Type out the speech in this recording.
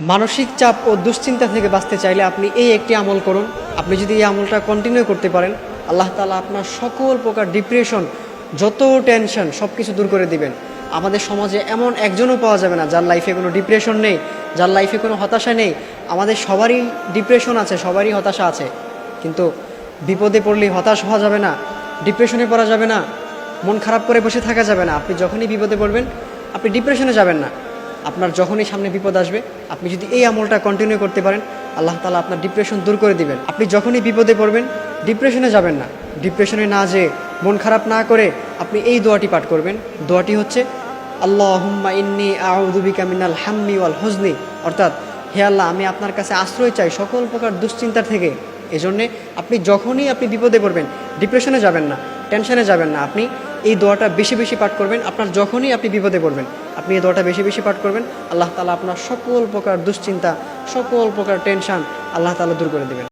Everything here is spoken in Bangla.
মানসিক চাপ ও দুশ্চিন্তা থেকে বাঁচতে চাইলে আপনি এই একটি আমল করুন। আপনি যদি এই আমলটা কন্টিনিউ করতে পারেন, আল্লাহ তালা আপনার সকল প্রকার ডিপ্রেশন যত টেনশন সব কিছু দূর করে দিবেন। আমাদের সমাজে এমন একজনও পাওয়া যাবে না যার লাইফে কোনো ডিপ্রেশন নেই, যার লাইফে কোনো হতাশা নেই। আমাদের সবারই ডিপ্রেশন আছে, সবারই হতাশা আছে। কিন্তু বিপদে পড়লেই হতাশ হওয়া যাবে না ডিপ্রেশনে পড়া যাবে না, মন খারাপ করে বসে থাকা যাবে না। আপনি যখনই বিপদে পড়বেন, আপনি ডিপ্রেশনে যাবেন না। আপনার যখনই সামনে বিপদ আসবে, আপনি যদি এই আমলটা কন্টিনিউ করতে পারেন, আল্লাহ তালা আপনার ডিপ্রেশন দূর করে দিবেন। আপনি যখনই বিপদে পড়বেন ডিপ্রেশনে যাবেন না। ডিপ্রেশনে না যেয়ে মন খারাপ না করে আপনি এই দোয়াটি পাঠ করবেন। দোয়াটি হচ্ছে আল্লাহ হুম্মা ইন্নি আউদুবিকা মিনাল হাম্মি ওয়াল হজনি অর্থাৎ, হে আল্লাহ, আমি আপনার কাছে আশ্রয় চাই সকল প্রকার দুশ্চিন্তার থেকে। এজন্যে আপনি যখনই আপনি বিপদে পড়বেন ডিপ্রেশনে যাবেন না টেনশনে যাবেন না। আপনি এই দোয়াটা বেশি বেশি পাঠ করবেন। আপনার যখনই আপনি বিপদে পড়বেন, আপনি এই দোয়াটা বেশি বেশি পাঠ করবেন। আল্লাহ তালা আপনার সকল প্রকার দুশ্চিন্তা, সকল প্রকার টেনশান আল্লাহ তালা দূর করে দেবেন।